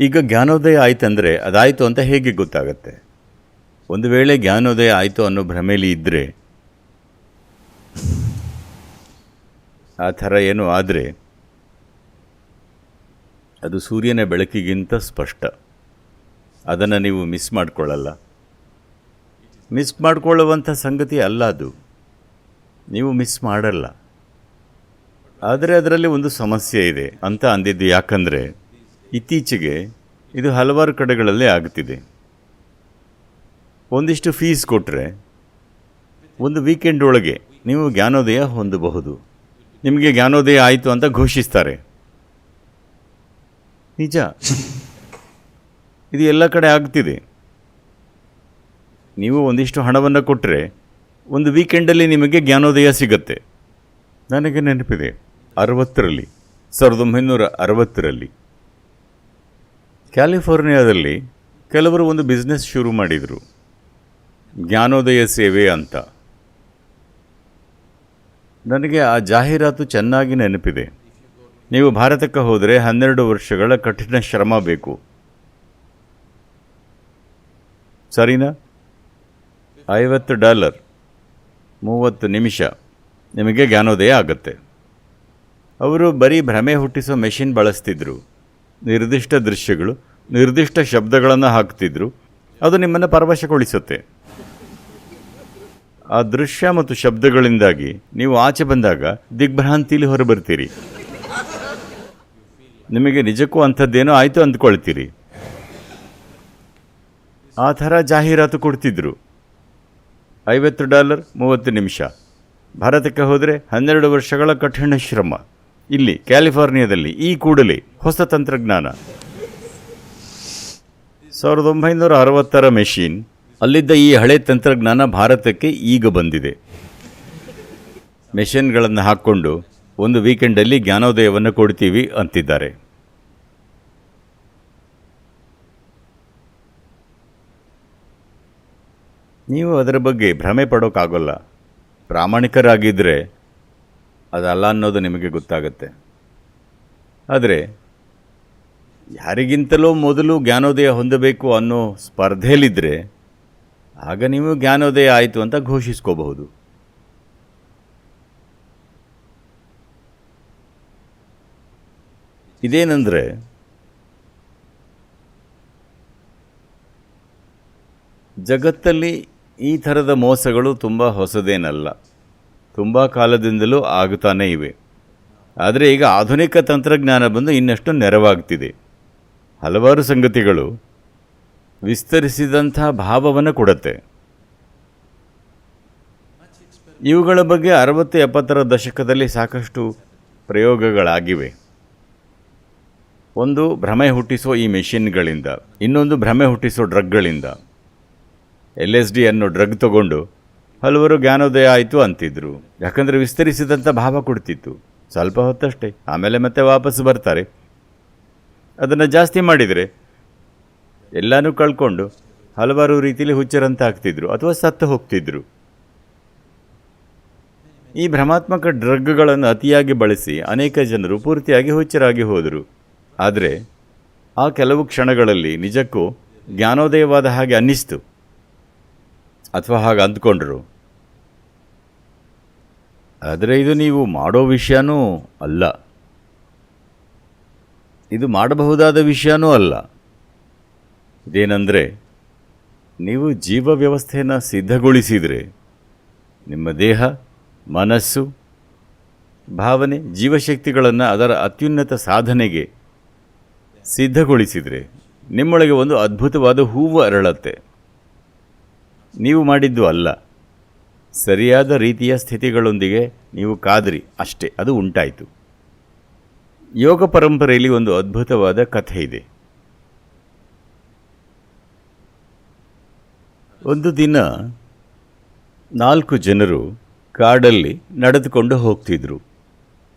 ಈಗ ಜ್ಞಾನೋದಯ ಆಯ್ತಂದರೆ ಅದಾಯಿತು ಅಂತ ಹೇಗೆ ಗೊತ್ತಾಗತ್ತೆ? ಒಂದು ವೇಳೆ ಜ್ಞಾನೋದಯ ಆಯಿತು ಅನ್ನೋ ಭ್ರಮೆಯಲ್ಲಿ ಇದ್ದರೆ ಆ ಥರ ಏನೋ ಆದರೆ ಅದು ಸೂರ್ಯನ ಬೆಳಕಿಗಿಂತ ಸ್ಪಷ್ಟ. ಅದನ್ನು ನೀವು ಮಿಸ್ ಮಾಡಿಕೊಳ್ಳಲ್ಲ. ಮಿಸ್ ಮಾಡಿಕೊಳ್ಳುವಂಥ ಸಂಗತಿ ಅಲ್ಲ ಅದು. ನೀವು ಮಿಸ್ ಮಾಡಲ್ಲ. ಆದರೆ ಅದರಲ್ಲಿ ಒಂದು ಸಮಸ್ಯೆ ಇದೆ ಅಂತ ಅಂದಿದ್ದು ಯಾಕಂದರೆ ಇತ್ತೀಚೆಗೆ ಇದು ಹಲವಾರು ಕಡೆಗಳಲ್ಲಿ ಆಗ್ತಿದೆ ಒಂದಿಷ್ಟು ಫೀಸ್ ಕೊಟ್ಟರೆ ಒಂದು ವೀಕೆಂಡ್ ಒಳಗೆ ನೀವು ಜ್ಞಾನೋದಯ ಹೊಂದಬಹುದು. ನಿಮಗೆ ಜ್ಞಾನೋದಯ ಆಯಿತು ಅಂತ ಘೋಷಿಸ್ತಾರೆ. ನಿಜ. ಇದು ಎಲ್ಲ ಕಡೆ ಆಗ್ತಿದೆ ನೀವು ಒಂದಿಷ್ಟು ಹಣವನ್ನು ಕೊಟ್ಟರೆ ಒಂದು ವೀಕೆಂಡಲ್ಲಿ ನಿಮಗೆ ಜ್ಞಾನೋದಯ ಸಿಗತ್ತೆ. ನನಗೆ ನೆನಪಿದೆ, ಅರವತ್ತರಲ್ಲಿ, ಸಾವಿರದ ಒಂಬೈನೂರ ಅರವತ್ತರಲ್ಲಿ. ಕ್ಯಾಲಿಫೋರ್ನಿಯಾದಲ್ಲಿ ಕೆಲವರು ಒಂದು ಬಿಸ್ನೆಸ್ ಶುರು ಮಾಡಿದರು. ಜ್ಞಾನೋದಯ ಸೇವೆ ಅಂತ. ನನಗೆ ಆ ಜಾಹೀರಾತು ಚೆನ್ನಾಗಿ ನೆನಪಿದೆ. ನೀವು ಭಾರತಕ್ಕೆ ಹೋದರೆ ಹನ್ನೆರಡು ವರ್ಷಗಳ ಕಠಿಣ ಶ್ರಮ ಬೇಕು. ಸರಿನಾ? ಐವತ್ತು ಡಾಲರ್. ಮೂವತ್ತು ನಿಮಿಷ. ನಿಮಗೆ ಜ್ಞಾನೋದಯ ಆಗುತ್ತೆ. ಅವರು ಬರೀ ಭ್ರಮೆ ಹುಟ್ಟಿಸೋ ಮೆಷಿನ್ ಬಳಸ್ತಿದ್ರು. ನಿರ್ದಿಷ್ಟ ದೃಶ್ಯಗಳು, ನಿರ್ದಿಷ್ಟ ಶಬ್ದಗಳನ್ನು ಹಾಕ್ತಿದ್ರು, ಅದು ನಿಮ್ಮನ್ನು ಪರವಶಗೊಳಿಸುತ್ತೆ. ಆ ದೃಶ್ಯ ಮತ್ತು ಶಬ್ದಗಳಿಂದಾಗಿ ನೀವು ಆಚೆ ಬಂದಾಗ ದಿಗ್ಭ್ರಾಂತಿಲಿ ಹೊರಬರ್ತೀರಿ. ನಿಮಗೆ ನಿಜಕ್ಕೂ ಅಂಥದ್ದೇನೋ ಆಯಿತು ಅಂದ್ಕೊಳ್ತೀರಿ. ಆ ಥರ ಜಾಹೀರಾತು ಕೊಡ್ತಿದ್ರು. ಐವತ್ತು ಡಾಲರ್ ಮೂವತ್ತು ನಿಮಿಷ. ಭಾರತಕ್ಕೆ ಹೋದರೆ ಹನ್ನೆರಡು ವರ್ಷಗಳ ಕಠಿಣ ಶ್ರಮ. ಇಲ್ಲಿ, ಕ್ಯಾಲಿಫೋರ್ನಿಯಾದಲ್ಲಿ, ಈ ಕೂಡಲೇ ಹೊಸ ತಂತ್ರಜ್ಞಾನ. ಸಾವಿರದ ಒಂಬೈನೂರ ಅರವತ್ತರ ಮೆಷಿನ್ ಅಲ್ಲಿದ್ದ ಈ ಹಳೆ ತಂತ್ರಜ್ಞಾನ ಭಾರತಕ್ಕೆ ಈಗ ಬಂದಿದೆ. ಮೆಷಿನ್ಗಳನ್ನು ಹಾಕ್ಕೊಂಡು ಒಂದು ವೀಕೆಂಡಲ್ಲಿ ಜ್ಞಾನೋದಯವನ್ನು ಕೊಡ್ತೀವಿ ಅಂತಿದ್ದಾರೆ. ನೀವು ಅದರ ಬಗ್ಗೆ ಭ್ರಮೆ ಪಡೋಕ್ಕಾಗೋಲ್ಲ ಪ್ರಾಮಾಣಿಕರಾಗಿದ್ದರೆ ಅದಲ್ಲ ಅನ್ನೋದು ನಿಮಗೆ ಗೊತ್ತಾಗುತ್ತೆ. ಆದರೆ, ಯಾರಿಗಿಂತಲೂ ಮೊದಲು ಜ್ಞಾನೋದಯ ಹೊಂದಬೇಕು ಅನ್ನೋ ಸ್ಪರ್ಧೆಯಲ್ಲಿದ್ದರೆ ಆಗ ನೀವು ಜ್ಞಾನೋದಯ ಆಯಿತು ಅಂತ ಘೋಷಿಸ್ಕೋಬಹುದು. ಇದೇನೆಂದರೆ, ಜಗತ್ತಲ್ಲಿ ಈ ಥರದ ಮೋಸಗಳು ತುಂಬ ಹೊಸದೇನಲ್ಲ. ತುಂಬ ಕಾಲದಿಂದಲೂ ಆಗುತ್ತಾನೆ ಇವೆ. ಆದರೆ ಈಗ ಆಧುನಿಕ ತಂತ್ರಜ್ಞಾನ ಬಂದು ಇನ್ನಷ್ಟು ನೆರವಾಗ್ತಿದೆ. ಹಲವಾರು ಸಂಗತಿಗಳು ವಿಸ್ತರಿಸಿದಂಥ ಭಾವವನ್ನು ಕೊಡುತ್ತೆ. ಇವುಗಳ ಬಗ್ಗೆ ಅರವತ್ತು ಎಪ್ಪತ್ತರ ದಶಕದಲ್ಲಿ ಸಾಕಷ್ಟು ಪ್ರಯೋಗಗಳಾಗಿವೆ. ಒಂದು, ಭ್ರಮೆ ಹುಟ್ಟಿಸೋ ಈ ಮೆಷಿನ್ಗಳಿಂದ. ಇನ್ನೊಂದು, ಭ್ರಮೆ ಹುಟ್ಟಿಸೋ ಡ್ರಗ್ಗಳಿಂದ. ಎಲ್ ಎಸ್ ಡಿ ಅನ್ನೋ ಡ್ರಗ್ ತಗೊಂಡು ಹಲವರು ಜ್ಞಾನೋದಯ ಆಯಿತು ಅಂತಿದ್ರು. ಯಾಕಂದರೆ ವಿಸ್ತರಿಸಿದಂಥ ಭಾವ ಕೊಡ್ತಿತ್ತು. ಸ್ವಲ್ಪ ಹೊತ್ತಷ್ಟೇ. ಆಮೇಲೆ ಮತ್ತೆ ವಾಪಸ್ ಬರ್ತಾರೆ. ಅದನ್ನು ಜಾಸ್ತಿ ಮಾಡಿದರೆ ಎಲ್ಲನೂ ಕಳ್ಕೊಂಡು ಹಲವಾರು ರೀತಿಯಲ್ಲಿ ಹುಚ್ಚರಂತ ಆಗ್ತಿದ್ರು. ಅಥವಾ ಸತ್ತು ಹೋಗ್ತಿದ್ರು. ಈ ಭ್ರಮಾತ್ಮಕ ಡ್ರಗ್ಗಳನ್ನು ಅತಿಯಾಗಿ ಬಳಸಿ ಅನೇಕ ಜನರು ಪೂರ್ತಿಯಾಗಿ ಹುಚ್ಚರಾಗಿ ಹೋದರು. ಆದರೆ ಆ ಕೆಲವು ಕ್ಷಣಗಳಲ್ಲಿ ನಿಜಕ್ಕೂ ಜ್ಞಾನೋದಯವಾದ ಹಾಗೆ ಅನ್ನಿಸ್ತು. ಅಥವಾ ಹಾಗೆ ಅಂದ್ಕೊಂಡ್ರು. ಆದರೆ ಇದು ನೀವು ಮಾಡೋ ವಿಷಯನೂ ಅಲ್ಲ. ಇದು ಮಾಡಬಹುದಾದ ವಿಷಯನೂ ಅಲ್ಲ. ಇದೇನೆಂದರೆ, ನೀವು ಜೀವ ವ್ಯವಸ್ಥೆಯನ್ನು ಸಿದ್ಧಗೊಳಿಸಿದರೆ ನಿಮ್ಮ ದೇಹ, ಮನಸ್ಸು, ಭಾವನೆ, ಜೀವಶಕ್ತಿಗಳನ್ನು ಅದರ ಅತ್ಯುನ್ನತ ಸಾಧನೆಗೆ ಸಿದ್ಧಗೊಳಿಸಿದರೆ ನಿಮ್ಮೊಳಗೆ ಒಂದು ಅದ್ಭುತವಾದ ಹೂವು ಅರಳತ್ತೆ. ನೀವು ಮಾಡಿದ್ದು ಅಲ್ಲ. ಸರಿಯಾದ ರೀತಿಯ ಸ್ಥಿತಿಗಳೊಂದಿಗೆ ನೀವು ಕಾದ್ರಿ. ಅಷ್ಟೇ, ಅದು ಉಂಟಾಯಿತು. ಯೋಗ ಪರಂಪರೆಯಲ್ಲಿ ಒಂದು ಅದ್ಭುತವಾದ ಕಥೆ ಇದೆ. ಒಂದು ದಿನ ನಾಲ್ಕು ಜನರು ಕಾಡಲ್ಲಿ ನಡೆದುಕೊಂಡು ಹೋಗ್ತಿದ್ರು.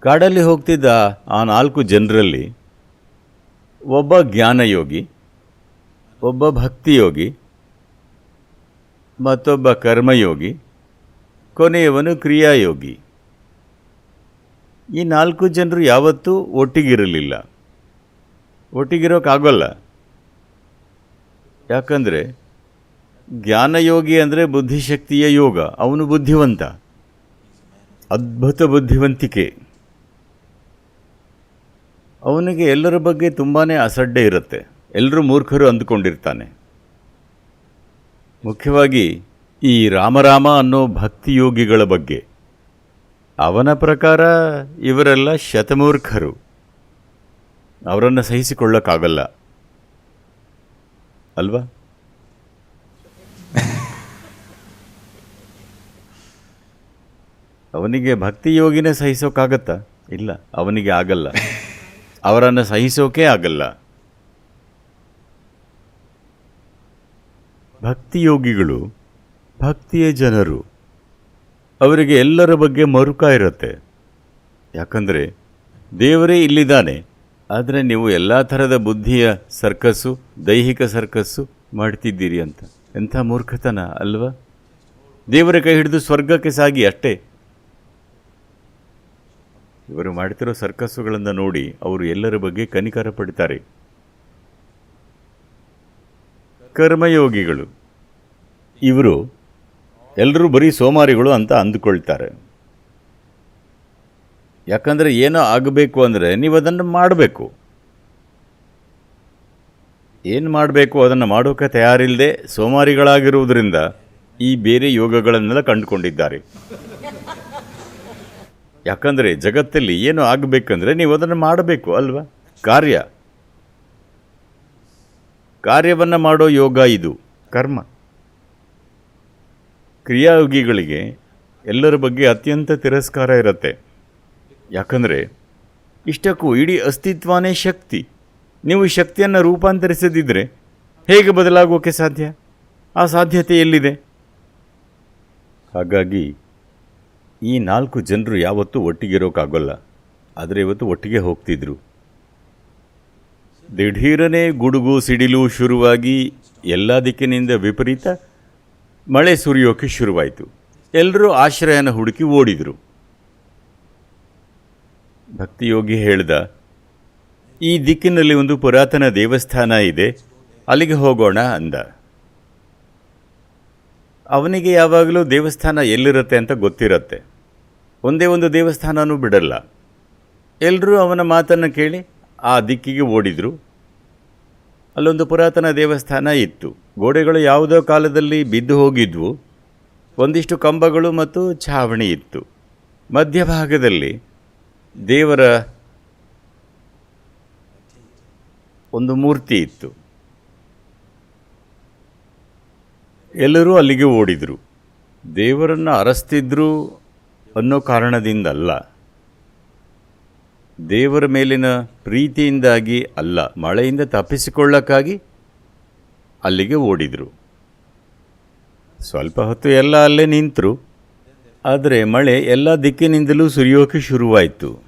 ಕಾಡಲ್ಲಿ ಹೋಗ್ತಿದ್ದ ಆ ನಾಲ್ಕು ಜನರಲ್ಲಿ ಒಬ್ಬ ಜ್ಞಾನಯೋಗಿ, ಒಬ್ಬ ಭಕ್ತಿಯೋಗಿ, ಮತ್ತೊಬ್ಬ ಕರ್ಮಯೋಗಿ ಕೊನೆಯವನು ಕ್ರಿಯಾಯೋಗಿ. ಈ ನಾಲ್ಕು ಜನರು ಯಾವತ್ತೂ ಒಟ್ಟಿಗಿರಲಿಲ್ಲ. ಒಟ್ಟಿಗಿರೋಕ್ಕಾಗೋಲ್ಲ ಯಾಕಂದರೆ ಜ್ಞಾನಯೋಗಿ ಅಂದರೆ ಬುದ್ಧಿಶಕ್ತಿಯ ಯೋಗ. ಅವನು ಬುದ್ಧಿವಂತ. ಅದ್ಭುತ ಬುದ್ಧಿವಂತಿಕೆ. ಅವನಿಗೆ ಎಲ್ಲರ ಬಗ್ಗೆ ತುಂಬಾ ಅಸಡ್ಡೆ ಇರುತ್ತೆ. ಎಲ್ಲರೂ ಮೂರ್ಖರು ಅಂದುಕೊಂಡಿರ್ತಾನೆ. ಮುಖ್ಯವಾಗಿ ಈ ರಾಮರಾಮ ಅನ್ನೋ ಭಕ್ತಿಯೋಗಿಗಳ ಬಗ್ಗೆ. ಅವನ ಪ್ರಕಾರ ಇವರೆಲ್ಲ ಶತಮೂರ್ಖರು. ಅವರನ್ನು ಸಹಿಸಿಕೊಳ್ಳಕ್ಕಾಗಲ್ಲ. ಅಲ್ವಾ? ಅವನಿಗೆ ಭಕ್ತಿ ಯೋಗಿನೇ ಸಹಿಸೋಕ್ಕಾಗತ್ತಾ? ಇಲ್ಲ, ಅವನಿಗೆ ಆಗಲ್ಲ. ಅವರನ್ನು ಸಹಿಸೋಕೆ ಆಗಲ್ಲ. ಭಕ್ತಿಯೋಗಿಗಳು ಭಕ್ತಿಯ ಜನರು. ಅವರಿಗೆ ಎಲ್ಲರ ಬಗ್ಗೆ ಮರುಕ ಇರುತ್ತೆ. ಯಾಕಂದರೆ ದೇವರೇ ಇಲ್ಲಿದ್ದಾನೆ. ಆದರೆ ನೀವು ಎಲ್ಲ ಥರದ ಬುದ್ಧಿಯ ಸರ್ಕಸ್ಸು, ದೈಹಿಕ ಸರ್ಕಸ್ಸು ಮಾಡ್ತಿದ್ದೀರಿ ಅಂತ. ಎಂಥ ಮೂರ್ಖತನ ಅಲ್ವಾ? ದೇವರ ಕೈ ಹಿಡಿದು ಸ್ವರ್ಗಕ್ಕೆ ಸಾಗಿ ಅಷ್ಟೇ. ಇವರು ಮಾಡ್ತಿರೋ ಸರ್ಕಸ್ಸುಗಳನ್ನು ನೋಡಿ ಅವರು ಎಲ್ಲರ ಬಗ್ಗೆ ಕನಿಕರ ಪಡ್ತಾರೆ. ಕರ್ಮಯೋಗಿಗಳು. ಇವರು ಎಲ್ಲರೂ ಬರೀ ಸೋಮಾರಿಗಳು ಅಂತ ಅಂದುಕೊಳ್ತಾರೆ. ಯಾಕಂದರೆ ಏನೋ ಆಗಬೇಕು ಅಂದರೆ ನೀವು ಅದನ್ನು ಮಾಡಬೇಕು. ಏನು ಮಾಡಬೇಕು ಅದನ್ನು ಮಾಡೋಕ್ಕೆ ತಯಾರಿಲ್ಲದೆ ಸೋಮಾರಿಗಳಾಗಿರುವುದರಿಂದ ಈ ಬೇರೆ ಯೋಗಗಳನ್ನೆಲ್ಲ ಕಂಡುಕೊಂಡಿದ್ದಾರೆ. ಯಾಕಂದರೆ ಜಗತ್ತಲ್ಲಿ ಏನು ಆಗಬೇಕಂದ್ರೆ ನೀವು ಅದನ್ನು ಮಾಡಬೇಕು ಅಲ್ವಾ? ಕಾರ್ಯ. ಕಾರ್ಯವನ್ನು ಮಾಡೋ ಯೋಗ ಇದು, ಕರ್ಮ. ಕ್ರಿಯಾಯೋಗಿಗಳಿಗೆ ಎಲ್ಲರ ಬಗ್ಗೆ ಅತ್ಯಂತ ತಿರಸ್ಕಾರ ಇರುತ್ತೆ. ಯಾಕಂದರೆ ಇಷ್ಟಕ್ಕೂ ಇಡೀ ಅಸ್ತಿತ್ವನೇ ಶಕ್ತಿ. ನೀವು ಶಕ್ತಿಯನ್ನು ರೂಪಾಂತರಿಸದಿದ್ದರೆ ಹೇಗೆ ಬದಲಾಗೋಕೆ ಸಾಧ್ಯ? ಆ ಸಾಧ್ಯತೆ ಎಲ್ಲಿದೆ? ಹಾಗಾಗಿ ಈ ನಾಲ್ಕು ಜನರು ಯಾವತ್ತೂ ಒಟ್ಟಿಗಿರೋಕ್ಕಾಗೋಲ್ಲ ಆದರೆ ಇವತ್ತು ಒಟ್ಟಿಗೆ ಹೋಗ್ತಿದ್ರು. ದಿಢೀರನೇ ಗುಡುಗು ಸಿಡಿಲು ಶುರುವಾಗಿ ಎಲ್ಲ ದಿಕ್ಕಿನಿಂದ ವಿಪರೀತ ಮಳೆ ಸುರಿಯೋಕ್ಕೆ ಶುರುವಾಯಿತು. ಎಲ್ಲರೂ ಆಶ್ರಯನ ಹುಡುಕಿ ಓಡಿದರು. ಭಕ್ತಿಯೋಗಿ ಹೇಳ್ದ, ಈ ದಿಕ್ಕಿನಲ್ಲಿ ಒಂದು ಪುರಾತನ ದೇವಸ್ಥಾನ ಇದೆ, ಅಲ್ಲಿಗೆ ಹೋಗೋಣ ಅಂದ. ಅವನಿಗೆ ಯಾವಾಗಲೂ ದೇವಸ್ಥಾನ ಎಲ್ಲಿರುತ್ತೆ ಅಂತ ಗೊತ್ತಿರತ್ತೆ. ಒಂದೇ ಒಂದು ದೇವಸ್ಥಾನವೂ ಬಿಡಲ್ಲ. ಎಲ್ಲರೂ ಅವನ ಮಾತನ್ನು ಕೇಳಿ ಆ ದಿಕ್ಕಿಗೆ ಓಡಿದರು. ಅಲ್ಲೊಂದು ಪುರಾತನ ದೇವಸ್ಥಾನ ಇತ್ತು. ಗೋಡೆಗಳು ಯಾವುದೋ ಕಾಲದಲ್ಲಿ ಬಿದ್ದು ಹೋಗಿದ್ವು. ಒಂದಿಷ್ಟು ಕಂಬಗಳು ಮತ್ತು ಛಾವಣಿ ಇತ್ತು. ಮಧ್ಯಭಾಗದಲ್ಲಿ ದೇವರ ಒಂದು ಮೂರ್ತಿ ಇತ್ತು. ಎಲ್ಲರೂ ಅಲ್ಲಿಗೆ ಓಡಿದರು. ದೇವರನ್ನು ಅರಸ್ತಿದ್ರು ಅನ್ನೋ ಕಾರಣದಿಂದಲ್ಲ. ದೇವರ ಮೇಲಿನ ಪ್ರೀತಿಯಿಂದಾಗಿ ಅಲ್ಲ, ಮಳೆಯಿಂದ ತಪ್ಪಿಸಿಕೊಳ್ಳಕ್ಕಾಗಿ ಅಲ್ಲಿಗೆ ಓಡಿದರು. ಸ್ವಲ್ಪ ಹೊತ್ತು ಎಲ್ಲ ಅಲ್ಲೇ ನಿಂತರು. ಆದರೆ ಮಳೆ ಎಲ್ಲ ದಿಕ್ಕಿನಿಂದಲೂ ಸುರಿಯೋಕೆ ಶುರುವಾಯಿತು.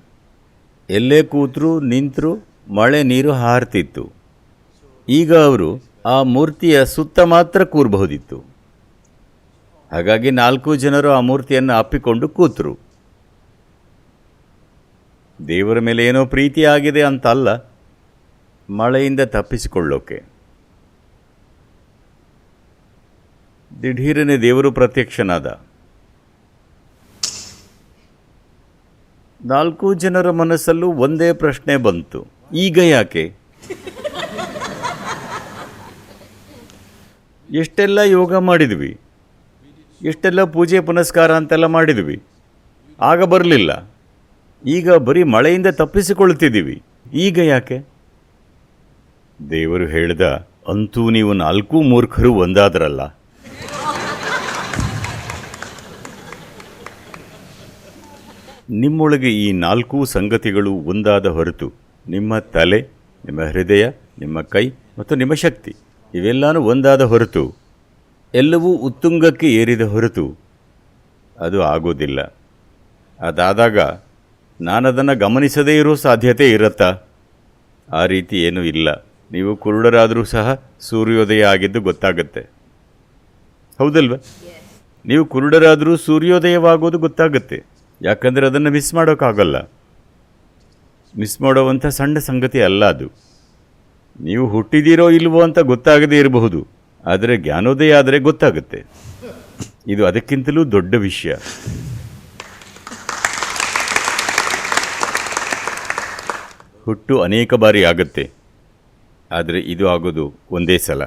ಎಲ್ಲೇ ಕೂತರು, ನಿಂತರು, ಮಳೆ ನೀರು ಹಾರ್ತಿತ್ತು. ಈಗ ಅವರು ಆ ಮೂರ್ತಿಯ ಸುತ್ತ ಮಾತ್ರ ಕೂರಬಹುದಿತ್ತು. ಹಾಗಾಗಿ ನಾಲ್ಕು ಜನರು ಆ ಮೂರ್ತಿಯನ್ನು ಅಪ್ಪಿಕೊಂಡು ಕೂತರು. ದೇವರ ಮೇಲೆ ಏನೋ ಪ್ರೀತಿ ಆಗಿದೆ ಅಂತ ಅಲ್ಲ ಮಳೆಯಿಂದ ತಪ್ಪಿಸಿಕೊಳ್ಳೋಕೆ. ದಿಢೀರನೆ ದೇವರು ಪ್ರತ್ಯಕ್ಷನಾದ. ನಾಲ್ಕು ಜನರ ಮನಸ್ಸಲ್ಲೂ ಒಂದೇ ಪ್ರಶ್ನೆ ಬಂತು. ಈಗ ಯಾಕೆ? ಎಷ್ಟೆಲ್ಲ ಯೋಗ ಮಾಡಿದ್ವಿ? ಎಷ್ಟೆಲ್ಲ ಪೂಜೆ ಪುನಸ್ಕಾರ ಅಂತೆಲ್ಲ ಮಾಡಿದ್ವಿ? ಆಗ ಬರಲಿಲ್ಲ. ಈಗ ಬರೀ ಮಳೆಯಿಂದ ತಪ್ಪಿಸಿಕೊಳ್ಳುತ್ತಿದ್ದೀವಿ. ಈಗ ಯಾಕೆ? ದೇವರು ಹೇಳಿದ, ಅಂತೂ ನೀವು ನಾಲ್ಕು ಮೂರ್ಖರು ಒಂದಾದ್ರಲ್ಲ. ನಿಮ್ಮೊಳಗೆ ಈ ನಾಲ್ಕೂ ಸಂಗತಿಗಳು ಒಂದಾದ ಹೊರತು ನಿಮ್ಮ ತಲೆ, ನಿಮ್ಮ ಹೃದಯ, ನಿಮ್ಮ ಕೈ ಮತ್ತು ನಿಮ್ಮ ಶಕ್ತಿ, ಇವೆಲ್ಲನೂ ಒಂದಾದ ಹೊರತು, ಎಲ್ಲವೂ ಉತ್ತುಂಗಕ್ಕೆ ಏರಿದ ಹೊರತು ಅದು ಆಗೋದಿಲ್ಲ. ಅದಾದಾಗ ನಾನದನ್ನು ಗಮನಿಸದೇ ಇರೋ ಸಾಧ್ಯತೆ ಇರುತ್ತಾ? ಆ ರೀತಿ ಏನೂ ಇಲ್ಲ. ನೀವು ಕುರುಡರಾದರೂ ಸಹ ಸೂರ್ಯೋದಯ ಆಗಿದ್ದು ಗೊತ್ತಾಗುತ್ತೆ. ಹೌದಲ್ವ? ನೀವು ಕುರುಡರಾದರೂ ಸೂರ್ಯೋದಯವಾಗೋದು ಗೊತ್ತಾಗುತ್ತೆ. ಯಾಕಂದರೆ ಅದನ್ನು ಮಿಸ್ ಮಾಡೋಕ್ಕಾಗಲ್ಲ. ಮಿಸ್ ಮಾಡುವಂಥ ಸಣ್ಣ ಸಂಗತಿ ಅಲ್ಲ ಅದು. ನೀವು ಹುಟ್ಟಿದ್ದೀರೋ ಇಲ್ವೋ ಅಂತ ಗೊತ್ತಾಗದೇ ಇರಬಹುದು. ಆದರೆ ಜ್ಞಾನೋದಯ ಆದರೆ ಗೊತ್ತಾಗುತ್ತೆ. ಇದು ಅದಕ್ಕಿಂತಲೂ ದೊಡ್ಡ ವಿಷಯ. ಹುಟ್ಟು ಅನೇಕ ಬಾರಿ ಆಗುತ್ತೆ. ಆದರೆ ಇದು ಆಗೋದು ಒಂದೇ ಸಲ.